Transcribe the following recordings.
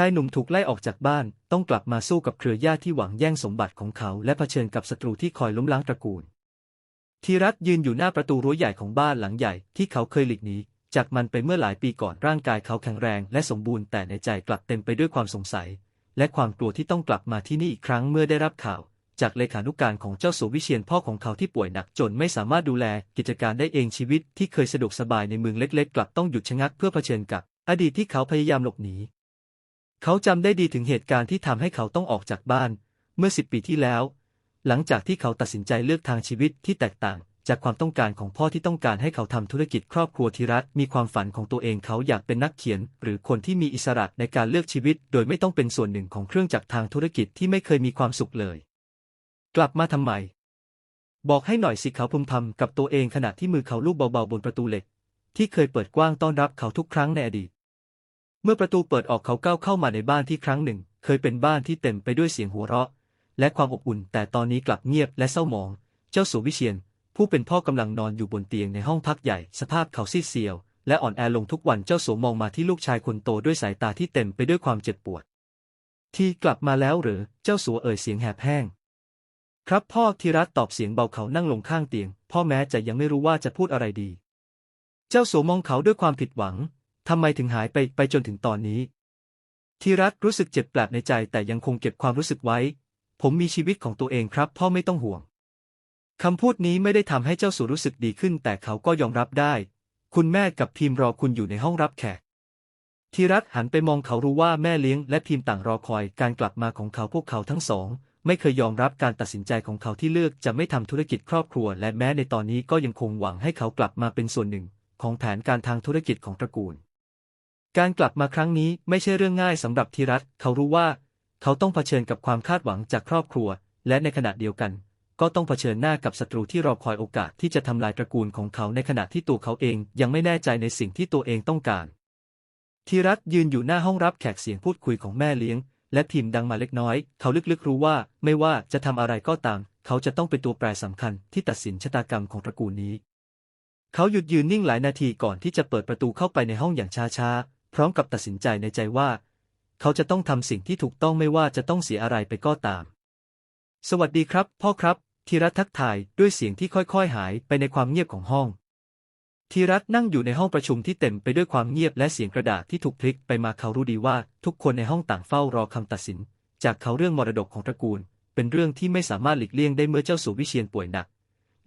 ชายหนุ่มถูกไล่ออกจากบ้าน ต้องกลับมาสู้กับเครือญาติที่หวังแย่งสมบัติของเขาและเผชิญกับศัตรูที่คอยล้มล้างตระกูล ทีรัตยืนอยู่หน้าประตูรั้วใหญ่ของบ้านหลังใหญ่ที่เขาเคยหลีกหนีจากมันไปเมื่อหลายปีก่อนร่างกายเขาแข็งแรงและสมบูรณ์แต่ในใจกลับเต็มไปด้วยความสงสัย และความกลัวที่ต้องกลับมาที่นี่อีกครั้งเมื่อได้รับข่าว จากเลขานุกการของเจ้าสัววิเชียนพ่อของเขาที่ป่วยหนักจนไม่สามารถดูแลกิจการได้เองชีวิตที่เคยสะดวกสบายในเมืองเล็ก ๆ กลับต้องหยุดชะงักเพื่อเผชิญกับ อดีตที่เขาพยายามหลบหนี เขาจำได้ดีถึงเหตุการณ์ที่ทำให้เขาต้องออกจากบ้าน เมื่อสิบปีที่แล้ว หลังจากที่เขาตัดสินใจเลือกทางชีวิตที่แตกต่าง จากความต้องการของพ่อที่ต้องการให้เขาทำธุรกิจครอบครัวธีรัตมีความฝันของตัวเองเขาอยากเป็นนักเขียน หรือคนที่มีอิสระในการเลือกชีวิต โดยไม่ต้องเป็นส่วนหนึ่งของเครื่องจักรทางธุรกิจที่ไม่เคยมีความสุขเลย กลับมาทำไม บอกให้หน่อยสิเขาพึมพำกับตัวเองขณะที่มือเขาลูบเบาๆบนประตูเหล็ก ที่เคยเปิดกว้างต้อนรับเขาทุกครั้งในอดีต เมื่อประตูเปิดออกเขาก้าวเข้ามาในบ้านที่ครั้งหนึ่ง เคยเป็นบ้านที่เต็มไปด้วยเสียงหัวเราะ และความอบอุ่น แต่ตอนนี้กลับเงียบและเศร้าหมอง เจ้าสัววิเชียน ผู้เป็นพ่อกำลังนอนอยู่บนเตียงในห้องพักใหญ่ สภาพเขาซีดเซียว และอ่อนแอลงทุกวันเจ้าสัวมองมาที่ลูกชายคนโตด้วยสายตาที่เต็มไปด้วยความเจ็บปวด ที่กลับมาแล้วหรือเจ้าสัวเอ่ยเสียงแหบแห้ง ครับพ่อธีรัตตอบเสียงเบาเขานั่งลงข้างเตียง พ่อแม้จะยังไม่รู้ว่าจะพูดอะไรดี เจ้าสัวมองเขาด้วยความผิดหวัง ทำไมถึงหายไปไปจนถึงตอนนี้ธีรัตรู้สึกเจ็บแปลบในใจแต่ยังคงเก็บความรู้สึกไว้ ผมมีชีวิตของตัวเองครับ พ่อไม่ต้องห่วงคำพูดนี้ไม่ได้ทำให้เจ้าสัวรู้สึกดีขึ้น แต่เขาก็ยอมรับได้ คุณแม่กับพิมพ์รอคุณอยู่ในห้องรับแขกธีรัตหันไปมองเขารู้ว่าแม่เลี้ยงและพิมพ์ต่างรอคอยการกลับมาของเขาพวกเขาทั้งสอง ไม่เคยยอมรับการตัดสินใจของเขาที่เลือกจะไม่ทำธุรกิจครอบครัว และแม้ในตอนนี้ก็ยังคงหวังให้เขากลับมาเป็นส่วนหนึ่ง ของแผนการทางธุรกิจของตระกูล การกลับมาครั้งนี้ไม่ใช่เรื่องง่ายสำหรับธีรัตเขารู้ว่า เขาต้องเผชิญกับความคาดหวังจากครอบครัว และในขณะเดียวกัน ก็ต้องเผชิญหน้ากับศัตรูที่รอคอยโอกาสที่จะทำลายตระกูลของเขาในขณะที่ตัวเขาเองยังไม่แน่ใจในสิ่งที่ตัวเองต้องการธีรัตยืนอยู่หน้าห้องรับแขกเสียงพูดคุยของแม่เลี้ยง และพิมพ์ดังมาเล็กน้อย เขาลึกๆรู้ว่าไม่ว่าจะทำอะไรก็ตาม เขาจะต้องเป็นตัวแปรสำคัญที่ตัดสินชะตากรรมของตระกูลนี้ เขาหยุดยืนนิ่งหลายนาทีก่อนที่จะเปิดประตูเข้าไปในห้องอย่างช้าๆ พร้อมกับตัดสินใจในใจว่า เขาจะต้องทำสิ่งที่ถูกต้องไม่ว่าจะต้องเสียอะไรไปก็ตาม สวัสดีครับ พ่อครับธีรัตทักทายด้วยเสียงที่ค่อยๆ หายไปในความเงียบของห้องธีรัตนั่งอยู่ในห้องประชุมที่เต็มไปด้วยความเงียบและเสียงกระดาษที่ถูกพลิกไปมาเขารู้ดีว่า ทุกคนในห้องต่างเฝ้ารอคำตัดสิน จากเขาเรื่องมรดกของตระกูล เป็นเรื่องที่ไม่สามารถหลีกเลี่ยงได้เมื่อเจ้าสัววิเชียนป่วยหนัก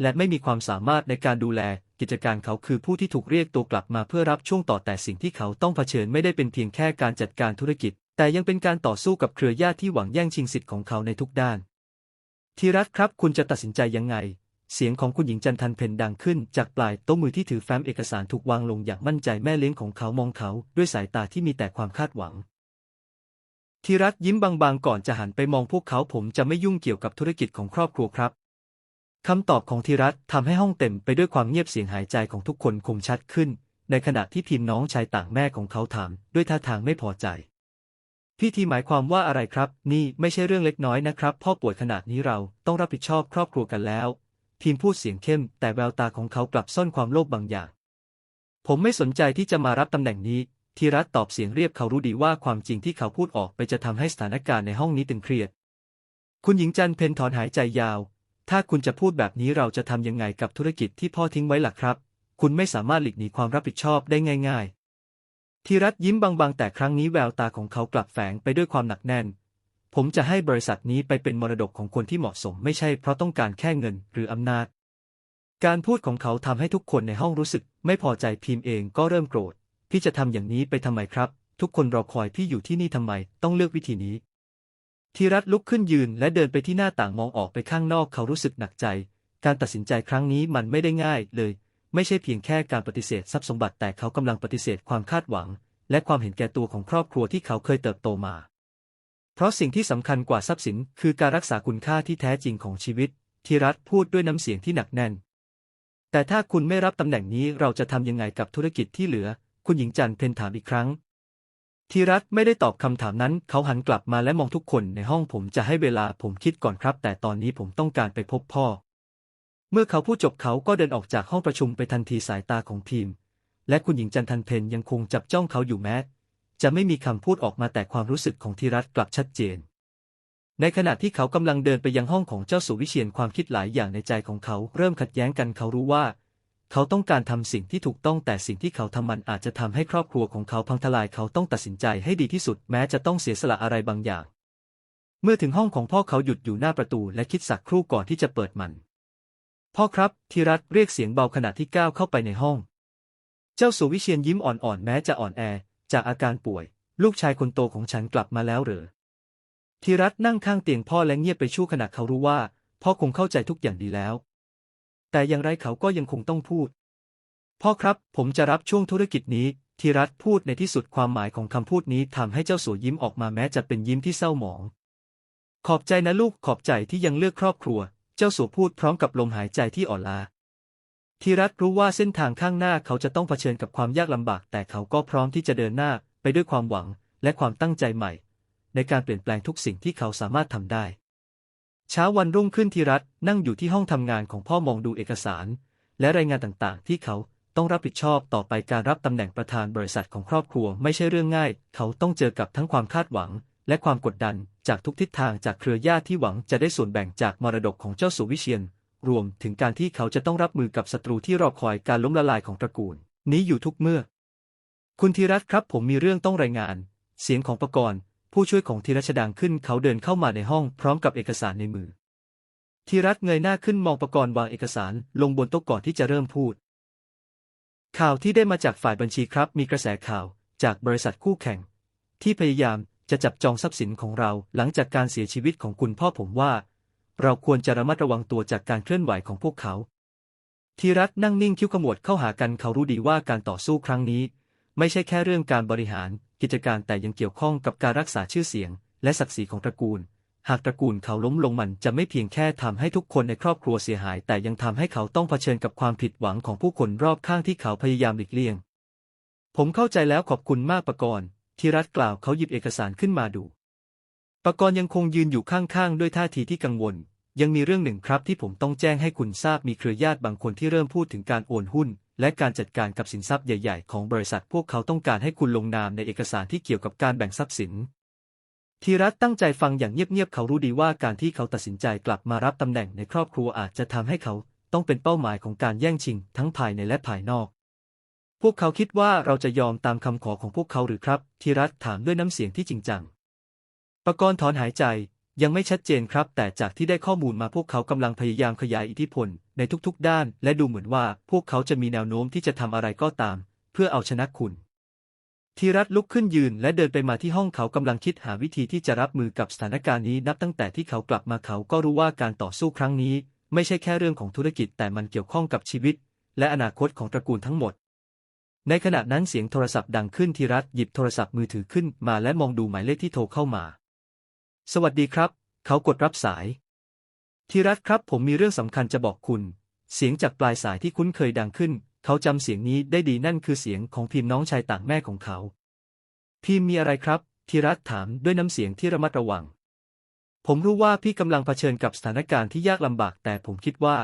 และไม่มีความสามารถในการดูแล กิจการเขาคือผู้ที่ถูกเรียกตัวกลับมาเพื่อรับช่วงต่อแต่สิ่งที่เขาต้องเผชิญไม่ได้เป็นเพียงแค่การจัดการธุรกิจ แต่ยังเป็นการต่อสู้กับเครือญาติที่หวังแย่งชิงสิทธิ์ของเขาในทุกด้าน ทีรัตครับคุณจะตัดสินใจยังไง เสียงของคุณหญิงจันทันเพนดังขึ้น จากปลายโต๊ะมือที่ถือแฟ้มเอกสารถูกวางลงอย่างมั่นใจแม่เลี้ยงของเขามองเขาด้วยสายตาที่มีแต่ความคาดหวังทีรัตยิ้มบางๆ ก่อนจะหันไปมองพวกเขาผมจะไม่ยุ่งเกี่ยวกับธุรกิจของครอบครัวครับ คำตอบของธีรัตทำให้ห้องเต็มไปด้วยความเงียบเสียงหายใจของทุกคนคมชัดขึ้น ในขณะที่พิมน้องชายต่างแม่ของเขาถาม ด้วยท่าทางไม่พอใจ พี่ทีหมายความว่าอะไรครับ นี่ไม่ใช่เรื่องเล็กน้อยนะครับ พ่อป่วยขนาดนี้เราต้องรับผิดชอบครอบครัวกันแล้วพิมพ์พูดเสียงเข้ม แต่แววตาของเขากลับซ่อนความโลภบางอย่าง ผมไม่สนใจที่จะมารับตำแหน่งนี้ธีรัตตอบเสียงเรียบเขารู้ดีว่าความจริงที่เขาพูดออกไปจะทำให้สถานการณ์ในห้องนี้ตึงเครียด คุณหญิงจันเพนถอนหายใจยาว ถ้าคุณจะพูดแบบนี้เราจะทำยังไงกับธุรกิจที่พ่อทิ้งไว้ล่ะครับ คุณไม่สามารถหลีกหนีความรับผิดชอบได้ง่าย ๆ ทีรัตยิ้มบางๆ แต่ครั้งนี้แววตาของเขากลับแฝงไปด้วยความหนักแน่น ผมจะให้บริษัทนี้ไปเป็นมรดกของคนที่เหมาะสมไม่ใช่เพราะต้องการแค่เงินหรืออำนาจ การพูดของเขาทำให้ทุกคนในห้องรู้สึก ไม่พอใจพิมพ์เองก็เริ่มโกรธ พี่จะทำอย่างนี้ไปทำไมครับ ทุกคนรอคอยพี่อยู่ที่นี่ทำไม ต้องเลือกวิธีนี้ ทีรัตลุกขึ้นยืนและเดินไปที่หน้าต่างมองออกไปข้างนอกเขารู้สึกหนักใจ การตัดสินใจครั้งนี้มันไม่ได้ง่ายเลย ไม่ใช่เพียงแค่การปฏิเสธทรัพย์สมบัติแต่เขากำลังปฏิเสธความคาดหวัง และความเห็นแก่ตัวของครอบครัวที่เขาเคยเติบโตมา เพราะสิ่งที่สำคัญกว่าทรัพย์สิน คือการรักษาคุณค่าที่แท้จริงของชีวิตทีรัตพูดด้วยน้ำเสียงที่หนักแน่น แต่ถ้าคุณไม่รับตำแหน่งนี้เราจะทำยังไงกับธุรกิจที่เหลือ คุณหญิงจันเพนถามอีกครั้ง ทีรัตไม่ได้ตอบคำถามนั้น เขาหันกลับมาและมองทุกคนในห้องผมจะให้เวลาผมคิดก่อนครับ แต่ตอนนี้ผมต้องการไปพบพ่อ เมื่อเขาพูดจบเขาก็เดินออกจากห้องประชุมไปทันทีสายตาของพิมพ์ และคุณหญิงจันทันเพนยังคงจับจ้องเขาอยู่แม้ จะไม่มีคำพูดออกมาแต่ความรู้สึกของธีรัตกลับชัดเจน ในขณะที่เขากำลังเดินไปยังห้องของเจ้าสุวิเชียนความคิดหลายอย่างในใจของเขา เริ่มขัดแย้งกันเขารู้ว่า เขาต้องการทำสิ่งที่ถูกต้องแต่สิ่งที่เขาทำมันอาจจะทำให้ครอบครัวของเขาพังทลายเขาต้องตัดสินใจให้ดีที่สุดแม้จะต้องเสียสละอะไรบางอย่าง เมื่อถึงห้องของพ่อเขาหยุดอยู่หน้าประตูและคิดสักครู่ก่อนที่จะเปิดมัน พ่อครับธีรัตเรียกเสียงเบาขณะที่ก้าวเข้าไปในห้อง เจ้าสุวิเชียนยิ้มอ่อนๆแม้จะอ่อนแอ จากอาการป่วย ลูกชายคนโตของฉันกลับมาแล้วเหรอธีรัตนั่งข้างเตียงพ่อและเงียบไปชั่วขณะเขารู้ว่า พ่อคงเข้าใจทุกอย่างดีแล้ว แต่อย่างไรเขาก็ยังคงต้องพูด พ่อครับ ผมจะรับช่วงธุรกิจนี้ ธีรัตพูดในที่สุดความหมายของคำพูดนี้ทำให้เจ้าสัวยิ้มออกมาแม้จะเป็นยิ้มที่เศร้าหมอง ขอบใจนะลูกขอบใจที่ยังเลือกครอบครัว เจ้าสัวพูดพร้อมกับลมหายใจที่อ่อนล้าธีรัตรู้ว่าเส้นทางข้างหน้าเขาจะต้องเผชิญกับความยากลำบาก แต่เขาก็พร้อมที่จะเดินหน้าไปด้วยความหวังและความตั้งใจใหม่ ในการเปลี่ยนแปลงทุกสิ่งที่เขาสามารถทำได้ เช้าวันรุ่งขึ้นธีรัตน์นั่งอยู่ที่ห้องทำงานของพ่อมองดูเอกสาร และรายงานต่างๆ ที่เขาต้องรับผิดชอบต่อไปการรับตำแหน่งประธานบริษัทของครอบครัวไม่ใช่เรื่องง่าย เขาต้องเจอกับทั้งความคาดหวัง และความกดดันจากทุกทิศทางจากเครือญาติที่หวังจะได้ส่วนแบ่งจากมรดกของเจ้าสุวิเชียน รวมถึงการที่เขาจะต้องรับมือกับศัตรูที่รอคอยการล้มละลายของตระกูล นี้อยู่ทุกเมื่อ คุณธีรัตน์ครับผมมีเรื่องต้องรายงาน เสียงของประกรณ์ ผู้ช่วยของธีรัชดังขึ้นเขาเดินเข้ามาในห้องพร้อมกับเอกสารในมือธีรัตเงยหน้าขึ้นมองประกรณ์วางเอกสารลงบนโต๊ะก่อนที่จะเริ่มพูด ข่าวที่ได้มาจากฝ่ายบัญชีครับ มีกระแสข่าวจากบริษัทคู่แข่ง ที่พยายามจะจับจองทรัพย์สินของเราหลังจากการเสียชีวิตของคุณพ่อผมว่า เราควรจะระมัดระวังตัวจากการเคลื่อนไหวของพวกเขาธีรัตน์นั่งนิ่งคิ้วขมวดเข้าหากันเขารู้ดีว่าการต่อสู้ครั้งนี้ ไม่ใช่แค่เรื่องการบริหาร กิจการแต่ยังเกี่ยวข้องกับการรักษาชื่อเสียง และศักดิ์ศรีของตระกูล หากตระกูลเขาล้มลงมันจะไม่เพียงแค่ทำให้ทุกคนในครอบครัวเสียหาย แต่ยังทำให้เขาต้องเผชิญกับความผิดหวังของผู้คนรอบข้างที่เขาพยายามหลีกเลี่ยง ผมเข้าใจแล้วขอบคุณมากประกรณ์ธีรัตกล่าวเขาหยิบเอกสารขึ้นมาดูประกรณ์ยังคงยืนอยู่ข้างๆด้วยท่าทีที่กังวล ยังมีเรื่องหนึ่งครับที่ผมต้องแจ้งให้คุณทราบมีเครือญาติบางคนที่เริ่มพูดถึงการโอนหุ้น และการจัดการกับสินทรัพย์ใหญ่ ๆ ของบริษัทพวกเขาต้องการให้คุณลงนามในเอกสารที่เกี่ยวกับการแบ่งทรัพย์สินธีรัตตั้งใจฟังอย่างเงียบๆ เขารู้ดีว่าการที่เขาตัดสินใจกลับมารับตำแหน่งในครอบครัวอาจจะทำให้เขาต้องเป็นเป้าหมายของการแย่งชิง ทั้งภายในและภายนอก พวกเขาคิดว่าเราจะยอมตามคำขอของพวกเขาหรือครับธีรัตถามด้วยน้ำเสียงที่จริงจัง ประกรณ์ถอนหายใจ ยังไม่ชัดเจนครับ แต่จากที่ได้ข้อมูลมาพวกเขากำลังพยายามขยายอิทธิพลในทุกๆด้าน และดูเหมือนว่าพวกเขาจะมีแนวโน้มที่จะทำอะไรก็ตาม เพื่อเอาชนะคุณธีรัตลุกขึ้นยืนและเดินไปมาที่ห้องเขากำลังคิดหาวิธีที่จะรับมือกับสถานการณ์นี้นับตั้งแต่ที่เขากลับมาเขาก็รู้ว่าการต่อสู้ครั้งนี้ ไม่ใช่แค่เรื่องของธุรกิจแต่มันเกี่ยวข้องกับชีวิต และอนาคตของตระกูลทั้งหมด ในขณะนั้นเสียงโทรศัพท์ดังขึ้นธีรัตหยิบโทรศัพท์มือถือขึ้นมาและมองดูหมายเลขที่โทรเข้ามา สวัสดีครับ เขากดรับสายธีรัตครับ ผมมีเรื่องสำคัญจะบอกคุณ เสียงจากปลายสายที่คุ้นเคยดังขึ้น เขาจำเสียงนี้ได้ดีนั่นคือเสียงของพิมพ์น้องชายต่างแม่ของเขา พิมพ์มีอะไรครับธีรัตถามด้วยน้ำเสียงที่ระมัดระวัง ผมรู้ว่าพี่กำลังเผชิญกับสถานการณ์ที่ยากลำบาก แต่ผมคิดว่า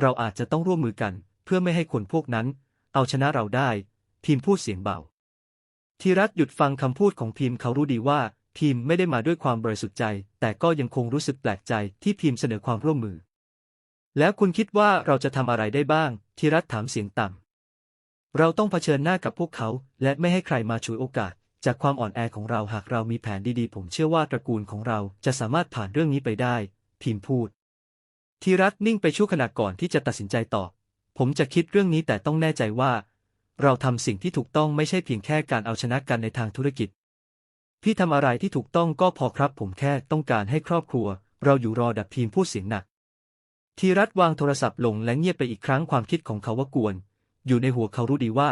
เราอาจจะต้องร่วมมือกัน เพื่อไม่ให้คนพวกนั้น เอาชนะเราได้ พิมพ์พูดเสียงเบาธีรัตหยุดฟังคำพูดของพิมพ์เขารู้ดีว่า พิมพ์ไม่ได้มาด้วยความบริสุทธิ์ใจ แต่ก็ยังคงรู้สึกแปลกใจที่พิมพ์เสนอความร่วมมือ แล้วคุณคิดว่าเราจะทำอะไรได้บ้างธีรัตถามเสียงต่ำเราต้องเผชิญหน้ากับพวกเขา และไม่ให้ใครมาฉวยโอกาส จากความอ่อนแอของเราหากเรามีแผนดีๆ ผมเชื่อว่าตระกูลของเราจะสามารถผ่านเรื่องนี้ไปได้ พิมพ์พูดธีรัตนิ่งไปชั่วขณะก่อนที่จะตัดสินใจตอบผมจะคิดเรื่องนี้แต่ต้องแน่ใจว่า เราทำสิ่งที่ถูกต้องไม่ใช่เพียงแค่การเอาชนะกันในทางธุรกิจ พี่ทำอะไรที่ถูกต้องก็พอครับ ผมแค่ต้องการให้ครอบครัว เราอยู่รอดับพิมพูดเสียงหนักธีรัตวางโทรศัพท์ลงและเงียบไปอีกครั้งความคิดของเขาว่ากวน อยู่ในหัวเขารู้ดีว่า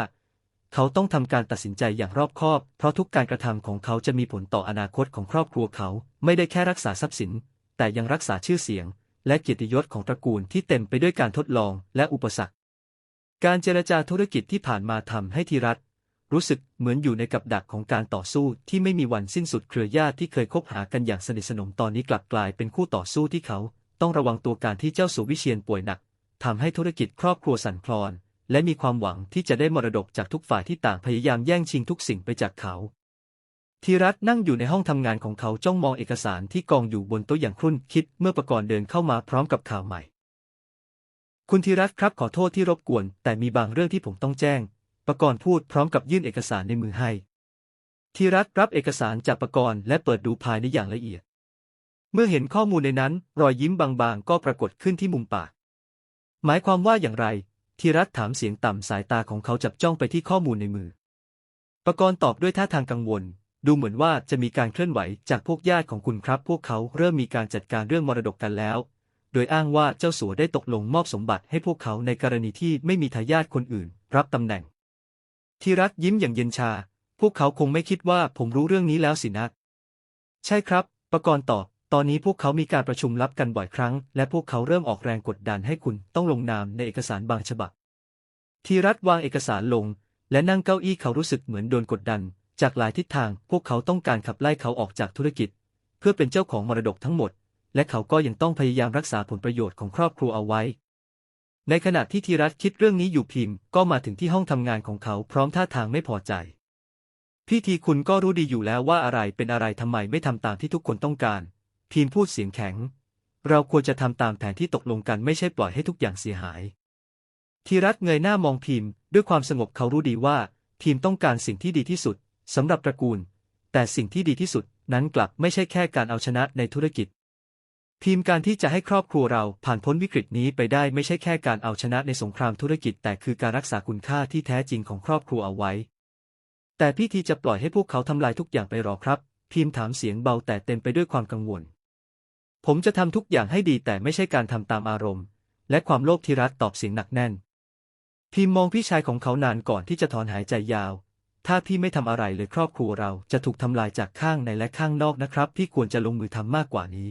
เขาต้องทำการตัดสินใจอย่างรอบคอบ เพราะทุกการกระทำของเขาจะมีผลต่ออนาคตของครอบครัวเขา ไม่ได้แค่รักษาทรัพย์สิน แต่ยังรักษาชื่อเสียง และเกียรติยศของตระกูลที่เต็มไปด้วยการทดลองและอุปสรรค การเจรจาธุรกิจที่ผ่านมาทำให้ธีรัต รู้สึกเหมือนอยู่ในกับดักของการต่อสู้ที่ไม่มีวันสิ้นสุดเครือญาติที่เคยคบหากันอย่างสนิทสนมตอนนี้กลับกลายเป็นคู่ต่อสู้ที่เขา ต้องระวังตัวการที่เจ้าสุวิเชียนป่วยหนักทำให้ธุรกิจครอบครัวสั่นคลอน และมีความหวังที่จะได้มรดกจากทุกฝ่ายที่ต่างพยายามแย่งชิงทุกสิ่งไปจากเขาธีรัตน์นั่งอยู่ในห้องทำงานของเขาจ้องมองเอกสารที่กองอยู่บนโต๊ะอย่างครุ่นคิดเมื่อประกรณ์เดินเข้ามาพร้อมกับข่าวใหม่ คุณธีรัตน์ครับขอโทษที่รบกวน แต่มีบางเรื่องที่ผมต้องแจ้ง ประกรณ์พูดพร้อมกับยื่นเอกสารในมือให้ธีรัตรับเอกสารจากประกรณ์และเปิดดูภายในอย่างละเอียด เมื่อเห็นข้อมูลในนั้น รอยยิ้มบางๆ ก็ปรากฏขึ้นที่มุมปาก หมายความว่าอย่างไรธีรัตถามเสียงต่ำสายตาของเขาจับจ้องไปที่ข้อมูลในมือประกรณ์ตอบด้วยท่าทางกังวล ดูเหมือนว่าจะมีการเคลื่อนไหวจากพวกญาติของคุณครับ พวกเขาเริ่มมีการจัดการเรื่องมรดกกันแล้วโดยอ้างว่าเจ้าสัวได้ตกลงมอบสมบัติให้พวกเขาในกรณีที่ไม่มีทายาทคนอื่น รับตำแหน่ง ธีรัตยิ้มอย่างเย็นชา พวกเขาคงไม่คิดว่าผมรู้เรื่องนี้แล้วสินะ ใช่ครับ ประกรณ์ตอบ ตอนนี้พวกเขามีการประชุมลับกันบ่อยครั้ง และพวกเขาเริ่มออกแรงกดดันให้คุณต้องลงนามในเอกสารบางฉบับธีรัตวางเอกสารลง และนั่งเก้าอี้เขารู้สึกเหมือนโดนกดดัน จากหลายทิศทาง พวกเขาต้องการขับไล่เขาออกจากธุรกิจ เพื่อเป็นเจ้าของมรดกทั้งหมด และเขาก็ยังต้องพยายามรักษาผลประโยชน์ของครอบครัวเอาไว้ ในขณะที่ธีรัตคิดเรื่องนี้อยู่พิมพ์ ก็มาถึงที่ห้องทำงานของเขาพร้อมท่าทางไม่พอใจ พี่ทีคุณก็รู้ดีอยู่แล้วว่าอะไรเป็นอะไรทำไมไม่ทำตามที่ทุกคนต้องการ พิมพ์พูดเสียงแข็ง เราควรจะทำตามแผนที่ตกลงกันไม่ใช่ปล่อยให้ทุกอย่างเสียหายธีรัตเงยหน้ามองพิมพ์ ด้วยความสงบเขารู้ดีว่า พิมพ์ต้องการสิ่งที่ดีที่สุดสำหรับตระกูล แต่สิ่งที่ดีที่สุดนั้นกลับไม่ใช่แค่การเอาชนะในธุรกิจ พิมการที่จะให้ครอบครัวเราผ่านพ้นวิกฤตนี้ไปได้ไม่ใช่แค่การเอาชนะในสงครามธุรกิจ แต่คือการรักษาคุณค่าที่แท้จริงของครอบครัวเอาไว้ แต่พี่ทีจะปล่อยให้พวกเขาทำลายทุกอย่างไปหรอครับ พิมถามเสียงเบาแต่เต็มไปด้วยความกังวล ผมจะทำทุกอย่างให้ดีแต่ไม่ใช่การทำตามอารมณ์ และความโลภที่รัฐตอบเสียงหนักแน่น พิมมองพี่ชายของเขานานก่อนที่จะถอนหายใจยาว ถ้าพี่ไม่ทำอะไรเลยครอบครัวเราจะถูกทำลายจากข้างในและข้างนอกนะครับ พี่ควรจะลงมือทำมากกว่านี้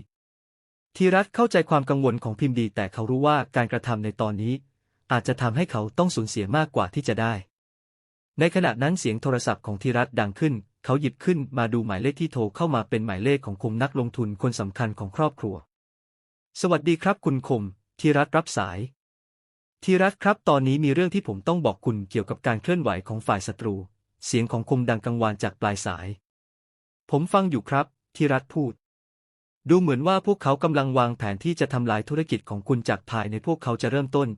ทีรัตเข้าใจความกังวลของพิมพ์ดี แต่เขารู้ว่าการกระทำในตอนนี้ อาจจะทำให้เขาต้องสูญเสียมากกว่าที่จะได้ ในขณะนั้นเสียงโทรศัพท์ของธีรัตดังขึ้น เขาหยิบขึ้นมาดูหมายเลขที่โทรเข้ามาเป็นหมายเลขของคมนักลงทุนคนสำคัญของครอบครัว สวัสดีครับคุณคมธีรัตรับสายธีรัตครับ ตอนนี้มีเรื่องที่ผมต้องบอกคุณเกี่ยวกับการเคลื่อนไหวของฝ่ายศัตรู เสียงของคมดังกังวานจากปลายสาย ผมฟังอยู่ครับธีรัตพูด ดูเหมือนว่าพวกเขากำลังวางแผนที่จะทำลายธุรกิจของคุณจากภายในพวกเขาจะเริ่มต้น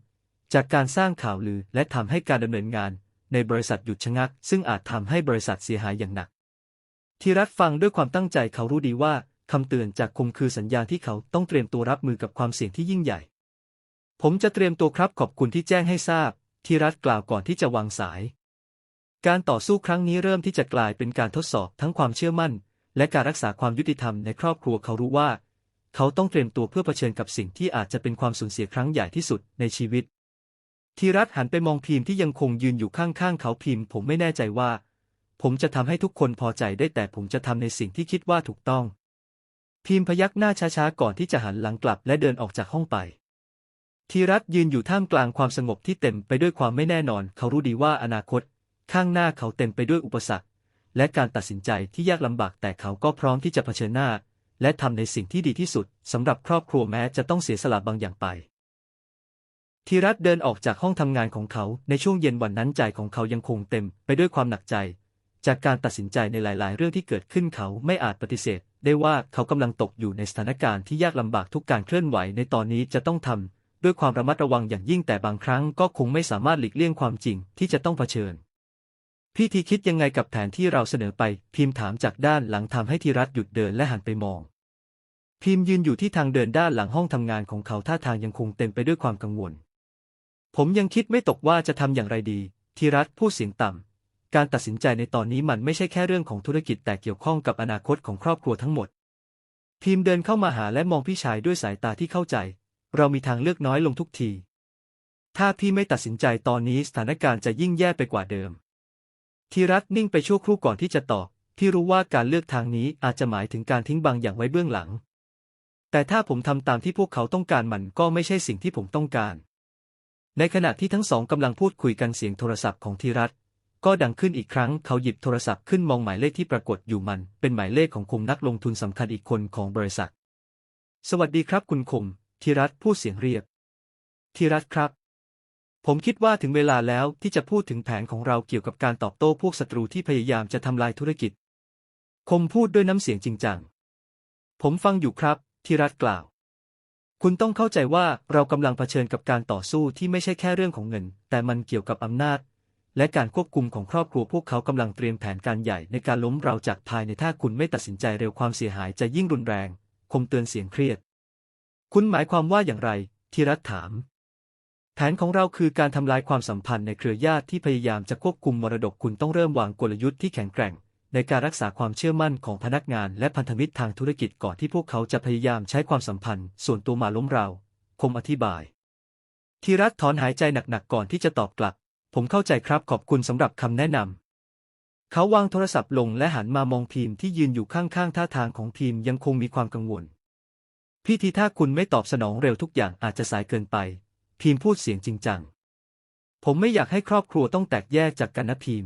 จากการสร้างข่าวลือและทำให้การดำเนินงาน ในบริษัทหยุดชะงัก ซึ่งอาจทำให้บริษัทเสียหายอย่างหนักธีรัตฟังด้วยความตั้งใจเขารู้ดีว่าคำเตือนจากคมคือสัญญาณที่เขาต้องเตรียมตัวรับมือกับความเสี่ยงที่ยิ่งใหญ่ ผมจะเตรียมตัวครับขอบคุณที่แจ้งให้ทราบธีรัตกล่าวก่อนที่จะวางสาย การต่อสู้ครั้งนี้เริ่มที่จะกลายเป็นการทดสอบทั้งความเชื่อมั่น และการรักษาความยุติธรรมในครอบครัวเขารู้ว่า เขาต้องเตรียมตัวเพื่อเผชิญกับสิ่งที่อาจจะเป็นความสูญเสียครั้งใหญ่ที่สุดในชีวิตธีรัตหันไปมองพิมพ์ที่ยังคงยืนอยู่ข้างๆเขาพิมพ์ ผมไม่แน่ใจว่า ผมจะทำให้ทุกคนพอใจได้แต่ผมจะทำในสิ่งที่คิดว่าถูกต้อง พิมพ์พยักหน้าช้าๆก่อนที่จะหันหลังกลับและเดินออกจากห้องไปธีรัตยืนอยู่ท่ามกลางความสงบที่เต็มไปด้วยความไม่แน่นอน เขารู้ดีว่าอนาคต ข้างหน้าเขาเต็มไปด้วยอุปสรรค และการตัดสินใจที่ยากลำบากแต่เขาก็พร้อมที่จะเผชิญหน้า และทำในสิ่งที่ดีที่สุดสำหรับครอบครัวแม้จะต้องเสียสละบางอย่างไปธีรัตเดินออกจากห้องทำงานของเขาในช่วงเย็นวันนั้นใจของเขายังคงเต็มไปด้วยความหนักใจ จากการตัดสินใจในหลาย ๆ เรื่องที่เกิดขึ้นเขาไม่อาจปฏิเสธ ได้ว่าเขากำลังตกอยู่ในสถานการณ์ที่ยากลำบากทุกการเคลื่อนไหวในตอนนี้จะต้องทำด้วยความระมัดระวังอย่างยิ่งแต่บางครั้งก็คงไม่สามารถหลีกเลี่ยงความจริงที่จะต้องเผชิญ พี่ทีคิดยังไงกับแผนที่เราเสนอไป พิมพ์ถามจากด้านหลังทำให้ธีรัตหยุดเดินและหันไปมอง พิมพ์ยืนอยู่ที่ทางเดินด้านหลังห้องทำงานของเขาท่าทางยังคงเต็มไปด้วยความกังวล ผมยังคิดไม่ตกว่าจะทำอย่างไรดีธีรัตพูดเสียงต่ำการตัดสินใจในตอนนี้มันไม่ใช่แค่เรื่องของธุรกิจแต่เกี่ยวข้องกับอนาคตของครอบครัวทั้งหมด พิมพ์เดินเข้ามาหาและมองพี่ชายด้วยสายตาที่เข้าใจ เรามีทางเลือกน้อยลงทุกที ถ้าพี่ไม่ตัดสินใจตอนนี้สถานการณ์จะยิ่งแย่ไปกว่าเดิม ธีรัตนิ่งไปชั่วครู่ก่อนที่จะตอบพี่รู้ว่าการเลือกทางนี้อาจจะหมายถึงการทิ้งบางอย่างไว้เบื้องหลัง แต่ถ้าผมทำตามที่พวกเขาต้องการมันก็ไม่ใช่สิ่งที่ผมต้องการ ในขณะที่ทั้งสองกำลังพูดคุยกันเสียงโทรศัพท์ของธีรัตก็ดังขึ้นอีกครั้งเขาหยิบโทรศัพท์ขึ้นมองหมายเลขที่ปรากฏอยู่มัน เป็นหมายเลขของคมนักลงทุนสำคัญอีกคนของบริษัท สวัสดีครับคุณคมธีรัตพูดเสียงเรียบธีรัตครับ ผมคิดว่าถึงเวลาแล้วที่จะพูดถึงแผนของเราเกี่ยวกับการตอบโต้พวกศัตรูที่พยายามจะทำลายธุรกิจ คมพูดด้วยน้ำเสียงจริงจัง ผมฟังอยู่ครับธีรัตกล่าว คุณต้องเข้าใจว่าเรากำลังเผชิญกับการต่อสู้ที่ไม่ใช่แค่เรื่องของเงิน แต่มันเกี่ยวกับอำนาจ และการควบคุมของครอบครัวพวกเขากำลังเตรียมแผนการใหญ่ในการล้มเราจากภายในถ้าคุณไม่ตัดสินใจเร็วความเสียหายจะยิ่งรุนแรง คมเตือนเสียงเครียด คุณหมายความว่าอย่างไรธีรัตถาม แผนของเราคือการทำลายความสัมพันธ์ในเครือญาติที่พยายามจะควบคุมมรดกคุณต้องเริ่มวางกลยุทธ์ที่แข็งแกร่ง ในการรักษาความเชื่อมั่นของพนักงานและพันธมิตรทางธุรกิจก่อนที่พวกเขาจะพยายามใช้ความสัมพันธ์ ส่วนตัวมาล้มเรา คมอธิบายธีรัตถอนหายใจหนักๆก่อนที่จะตอบกลับ ผมเข้าใจครับขอบคุณสำหรับคำแนะนำเขาวางโทรศัพท์ลงและหันมามองพีมที่ยืนอยู่ข้างๆท่าทางของพีมยังคงมีความกังวลพี่ทีถ้าคุณไม่ตอบสนองเร็วทุกอย่างอาจจะสายเกินไป พีมพูดเสียงจริงจัง ผมไม่อยากให้ครอบครัวต้องแตกแยกจากกันนะพีม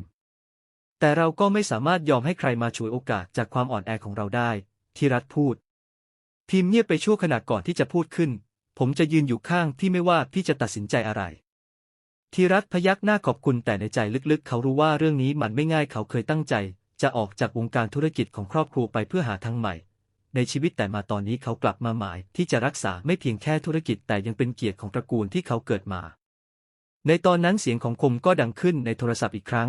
แต่เราก็ไม่สามารถยอมให้ใครมาฉวยโอกาสจากความอ่อนแอของเราได้ธีรัตพูด พีมเงียบไปชั่วขณะก่อนที่จะพูดขึ้น ผมจะยืนอยู่ข้างพี่ไม่ว่าพี่จะตัดสินใจอะไรธีรัตพยักหน้าขอบคุณแต่ในใจลึกๆ เขารู้ว่าเรื่องนี้มันไม่ง่ายเขาเคยตั้งใจ จะออกจากวงการธุรกิจของครอบครัวไปเพื่อหาทางใหม่ ในชีวิตแต่มาตอนนี้เขากลับมาหมายที่จะรักษาไม่เพียงแค่ธุรกิจแต่ยังเป็นเกียรติของตระกูลที่เขาเกิดมา ในตอนนั้นเสียงของคมก็ดังขึ้นในโทรศัพท์อีกครั้ง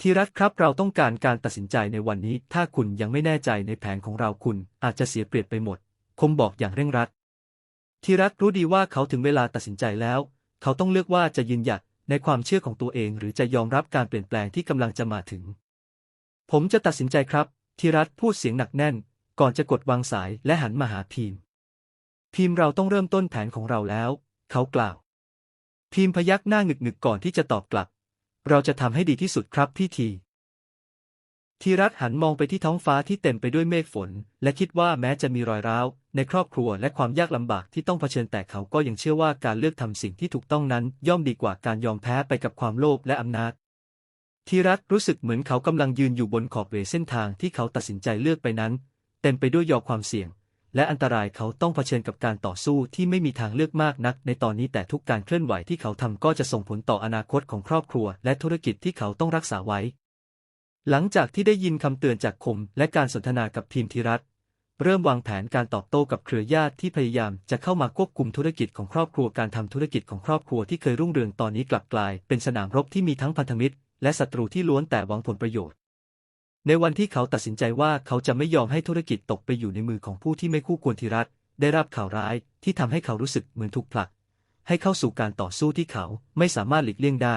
ทีรัตครับเราต้องการการตัดสินใจในวันนี้ ถ้าคุณยังไม่แน่ใจในแผนของเราคุณ อาจจะเสียเปรียบไปหมด คมบอกอย่างเร่งรัด ทีรัตรู้ดีว่าเขาถึงเวลาตัดสินใจแล้ว เขาต้องเลือกว่าจะยืนหยัดในความเชื่อของตัวเองหรือจะยอมรับการเปลี่ยนแปลงที่กำลังจะมาถึง ผมจะตัดสินใจครับธีรัตพูดเสียงหนักแน่น ก่อนจะกดวางสายและหันมาหาพีมพีมเราต้องเริ่มต้นแผนของเราแล้ว เขากล่าวพีมพยักหน้าหงึกๆก่อนที่จะตอบกลับ เราจะทำให้ดีที่สุดครับพี่ทีทีรัตหันมองไปที่ท้องฟ้าที่เต็มไปด้วยเมฆฝน และคิดว่าแม้จะมีรอยร้าว ในครอบครัวและความยากลำบากที่ต้องเผชิญแต่เขาก็ยังเชื่อว่าการเลือกทำสิ่งที่ถูกต้องนั้นย่อมดีกว่าการยอมแพ้ไปกับความโลภและอำนาจทีรัตรู้สึกเหมือนเขากำลังยืนอยู่บนขอบเวเส้นทางที่เขาตัดสินใจเลือกไปนั้น เต็มไปด้วยยอความเสี่ยง และอันตรายเขาต้องเผชิญกับการต่อสู้ที่ไม่มีทางเลือกมากนัก ในตอนนี้แต่ทุกการเคลื่อนไหวที่เขาทำก็จะส่งผลต่ออนาคตของครอบครัว และธุรกิจที่เขาต้องรักษาไว้ หลังจากที่ได้ยินคำเตือนจากคม และการสนทนากับทีมธีรัตเริ่มวางแผนการตอบโต้กับเครือญาติที่พยายามจะเข้ามาควบคุมธุรกิจของครอบครัวการทำธุรกิจของครอบครัวที่เคยรุ่งเรืองตอนนี้กลับกลายเป็นสนามรบที่มีทั้งพันธมิตร และศัตรูที่ล้วนแต่หวังผลประโยชน์ ในวันที่เขาตัดสินใจว่าเขาจะไม่ยอมให้ธุรกิจตกไปอยู่ในมือของผู้ที่ไม่คู่ควรทีรัตได้รับข่าวร้ายที่ทำให้เขารู้สึกเหมือนถูกผลัก ให้เข้าสู่การต่อสู้ที่เขาไม่สามารถหลีกเลี่ยงได้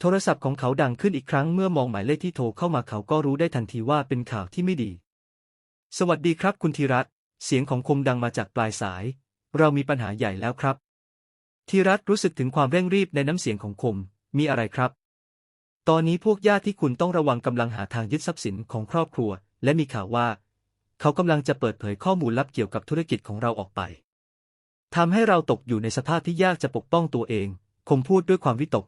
โทรศัพท์ของเขาดังขึ้นอีกครั้งเมื่อมองหมายเลขที่โทรเข้ามาเขาก็รู้ได้ทันทีว่าเป็นข่าวที่ไม่ดี สวัสดีครับคุณธีรัตเสียงของคมดังมาจากปลายสาย เรามีปัญหาใหญ่แล้วครับธีรัตรู้สึกถึงความเร่งรีบในน้ำเสียงของคม มีอะไรครับ ตอนนี้พวกญาติที่คุณต้องระวังกำลังหาทางยึดทรัพย์สินของครอบครัว และมีข่าวว่า เขากำลังจะเปิดเผยข้อมูลลับเกี่ยวกับธุรกิจของเราออกไปทำให้เราตกอยู่ในสภาพที่ยากจะปกป้องตัวเองคมพูดด้วยความวิตก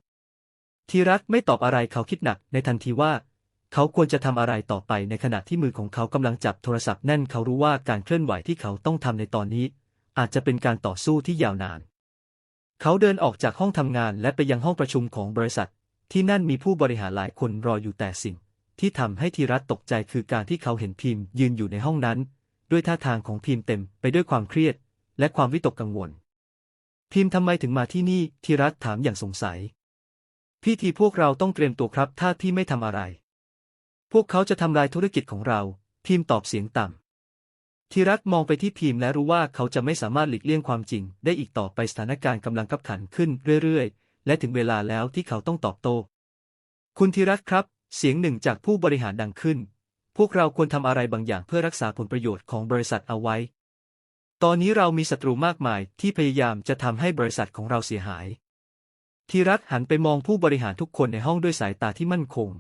ธีรัตไม่ตอบอะไรเขาคิดหนักในทันทีว่า เขาควรจะทำอะไรต่อไปในขณะที่มือของเขากำลังจับโทรศัพท์แน่นเขารู้ว่าการเคลื่อนไหวที่เขาต้องทำในตอนนี้ อาจจะเป็นการต่อสู้ที่ยาวนาน เขาเดินออกจากห้องทำงานและไปยังห้องประชุมของบริษัท ที่นั่นมีผู้บริหารหลายคนรออยู่แต่สิ่ง ที่ทำให้ธีรัตน์ตกใจคือการที่เขาเห็นพิมพ์ยืนอยู่ในห้องนั้น ด้วยท่าทางของพิมพ์เต็มไปด้วยความเครียด และความวิตกกังวล พิมพ์ทำไมถึงมาที่นี่ธีรัตน์ถามอย่างสงสัย พี่ทีพวกเราต้องเตรียมตัวครับ ถ้าพี่ไม่ทำอะไร พวกเขาจะทำลายธุรกิจของเรา พิมพ์ตอบเสียงต่ำธีรัตน์มองไปที่พิมพ์และรู้ว่าเขาจะไม่สามารถหลีกเลี่ยงความจริง ได้อีกต่อไปสถานการณ์กำลังขับขันขึ้นเรื่อยๆ และถึงเวลาแล้วที่เขาต้องตอบโต้ คุณธีรัตครับ เสียงหนึ่งจากผู้บริหารดังขึ้น พวกเราควรทำอะไรบางอย่างเพื่อรักษาผลประโยชน์ของบริษัทเอาไว้ ตอนนี้เรามีศัตรูมากมายที่พยายามจะทำให้บริษัทของเราเสียหายธีรัตหันไปมองผู้บริหารทุกคนในห้องด้วยสายตาที่มั่นคง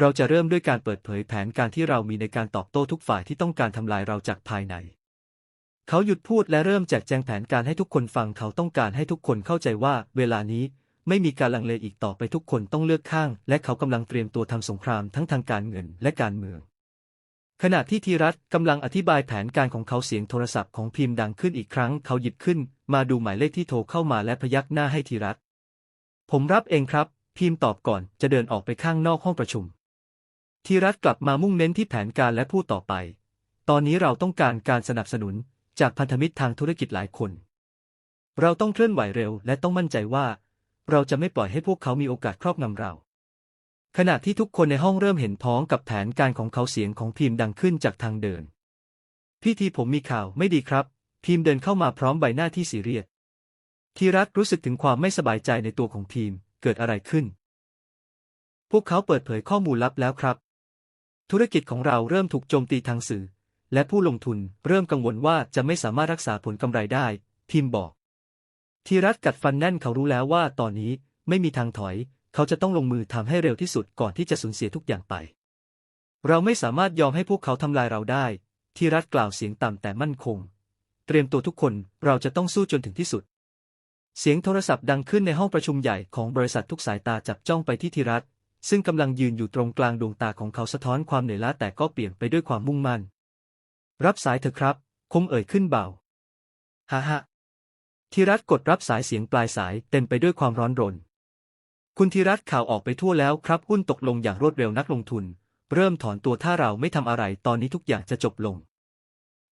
เราจะเริ่มด้วยการเปิดเผยแผนการที่เรามีในการตอบโต้ทุกฝ่ายที่ต้องการทำลายเราจากภายในเขาหยุดพูดและเริ่มแจกแจงแผนการให้ทุกคนฟังเขาต้องการให้ทุกคนเข้าใจว่า เวลานี้ ไม่มีการลังเลอีกต่อไปทุกคนต้องเลือกข้าง และเขากำลังเตรียมตัวทำสงครามทั้งทางการเงินและการเมือง ขณะที่ธีรัตกำลังอธิบายแผนการของเขาเสียงโทรศัพท์ของพิมพ์ดังขึ้นอีกครั้ง เขาหยิบขึ้น มาดูหมายเลขที่โทรเข้ามาและพยักหน้าให้ธีรัตผมรับเองครับ พิมพ์ตอบก่อนจะเดินออกไปข้างนอกห้องประชุมทีรัตกลับมามุ่งเน้นที่แผนการและพูดต่อไป ตอนนี้เราต้องการการสนับสนุนจากพันธมิตรทางธุรกิจหลายคน เราต้องเคลื่อนไหวเร็วและต้องมั่นใจว่า เราจะไม่ปล่อยให้พวกเขามีโอกาสครอบงำเรา ขณะที่ทุกคนในห้องเริ่มเห็นพ้องกับแผนการของเขาเสียงของพิมพ์ดังขึ้นจากทางเดิน พี่ทีผมมีข่าวไม่ดีครับ พิมพ์เดินเข้ามาพร้อมใบหน้าที่ซีเรียสทีรัตรู้สึกถึงความไม่สบายใจในตัวของพิมพ์เกิดอะไรขึ้น พวกเขาเปิดเผยข้อมูลลับแล้วครับ ธุรกิจของเราเริ่มถูกโจมตีทางสื่อ และผู้ลงทุนเริ่มกังวลว่าจะไม่สามารถรักษาผลกำไรได้ พิมพ์บอก ทีรัตกัดฟันแน่นเขารู้แล้วว่าตอนนี้ไม่มีทางถอย เขาจะต้องลงมือทำให้เร็วที่สุดก่อนที่จะสูญเสียทุกอย่างไป เราไม่สามารถยอมให้พวกเขาทำลายเราได้ ทีรัตกล่าวเสียงต่ำแต่มั่นคง เตรียมตัวทุกคนเราจะต้องสู้จนถึงที่สุด เสียงโทรศัพท์ดังขึ้นในห้องประชุมใหญ่ของบริษัททุกสายตาจับจ้องไปที่ธีรัตซึ่งกำลังยืนอยู่ตรงกลางดวงตาของเขาสะท้อนความเหนื่อยล้าแต่ก็เปลี่ยนไปด้วยความมุ่งมั่น รับสายเถอะครับ คมเอ่ยขึ้นเบา ฮ่าฮ่า ธีรัตกดรับสายเสียงปลายสายเต็มไปด้วยความร้อนรน คุณธีรัตข่าวออกไปทั่วแล้วครับหุ้นตกลงอย่างรวดเร็วนักลงทุน เริ่มถอนตัวถ้าเราไม่ทำอะไรตอนนี้ทุกอย่างจะจบลง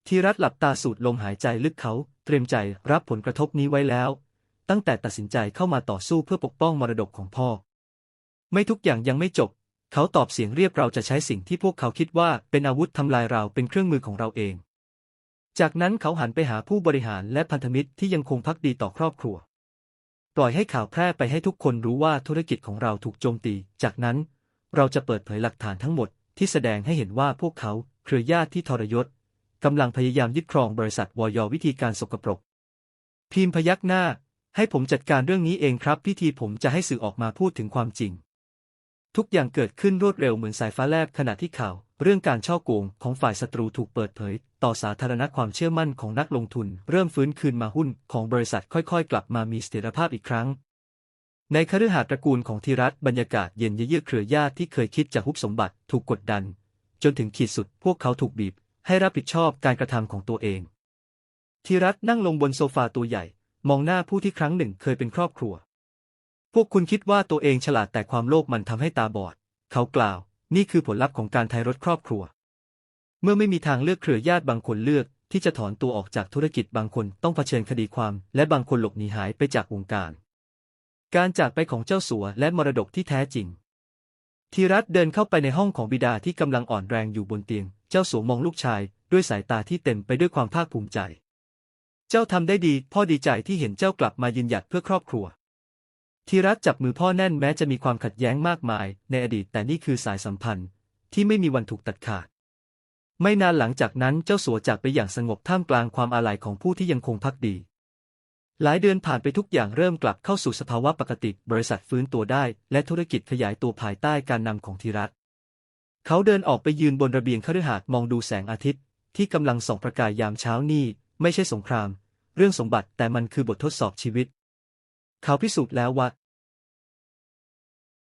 ธีรัตหลับตาสูดลมหายใจลึกเขา เตรียมใจรับผลกระทบนี้ไว้แล้ว ตั้งแต่ตัดสินใจเข้ามาต่อสู้เพื่อปกป้องมรดกของพ่อ ไม่ทุกอย่างยังไม่จบ เขาตอบเสียงเรียบเราจะใช้สิ่งที่พวกเขาคิดว่าเป็นอาวุธทำลายเราเป็นเครื่องมือของเราเอง จากนั้นเขาหันไปหาผู้บริหารและพันธมิตรที่ยังคงพักดีต่อครอบครัว ปล่อยให้ข่าวแพร่ไปให้ทุกคนรู้ว่าธุรกิจของเราถูกโจมตี จากนั้นเราจะเปิดเผยหลักฐานทั้งหมดที่แสดงให้เห็นว่าพวกเขาเครือญาติที่ทรยศกำลังพยายามยึดครองบริษัทวอยวิธีการสกปรก พิมพ์พยักหน้า ให้ผมจัดการเรื่องนี้เองครับ พิธีผมจะให้สื่อออกมาพูดถึงความจริง ทุกอย่างเกิดขึ้นรวดเร็วเหมือนสายฟ้าแลบขณะที่ข่าว เรื่องการช่อโกงของฝ่ายศัตรูถูกเปิดเผย ต่อสาธารณะความเชื่อมั่นของนักลงทุน เริ่มฟื้นคืนมาหุ้นของบริษัทค่อยๆ กลับมามีเสถียรภาพอีกครั้ง ในคฤหาสน์ตระกูลของธีรัตบรรยากาศเย็นเยือกเครือญาติที่เคยคิดจะฮุบสมบัติถูกกดดัน จนถึงขีดสุดพวกเขาถูกบีบ ให้รับผิดชอบการกระทำของตัวเองธีรัตนั่งลงบนโซฟาตัวใหญ่ มองหน้าผู้ที่ครั้งหนึ่งเคยเป็นครอบครัว พวกคุณคิดว่าตัวเองฉลาดแต่ความโลภมันทำให้ตาบอด เขากล่าว นี่คือผลลัพธ์ของการไทยรถครอบครัว เมื่อไม่มีทางเลือกเครือญาติบางคนเลือกที่จะถอนตัวออกจากธุรกิจบางคนต้องเผชิญคดีความ และบางคนหลบหนีหายไปจากวงการ การจากไปของเจ้าสัวและมรดกที่แท้จริง ธีรัตเดินเข้าไปในห้องของบิดาที่กำลังอ่อนแรงอยู่บนเตียง เจ้าสัวมองลูกชาย ด้วยสายตาที่เต็มไปด้วยความภาคภูมิใจ เจ้าทำได้ดี พ่อดีใจที่เห็นเจ้ากลับมายืนหยัดเพื่อครอบครัว ธีรัตจับมือพ่อแน่นแม้จะมีความขัดแย้งมากมาย ในอดีตแต่นี่คือสายสัมพันธ์ ที่ไม่มีวันถูกตัดขาด ไม่นานหลังจากนั้นเจ้าสัวจากไปอย่างสงบท่ามกลางความอาลัยของผู้ที่ยังคงพักดี หลายเดือนผ่านไปทุกอย่างเริ่มกลับเข้าสู่สภาวะปกติ บริษัทฟื้นตัวได้ และธุรกิจขยายตัวภายใต้การนำของธีรัตเขาเดินออกไปยืนบนระเบียงคฤหาสน์มองดูแสงอาทิตย์ ที่กำลังส่องประกายยามเช้านี่ ไม่ใช่สงคราม เรื่องสมบัติแต่มันคือบททดสอบชีวิต เขาพิสูจน์แล้วว่า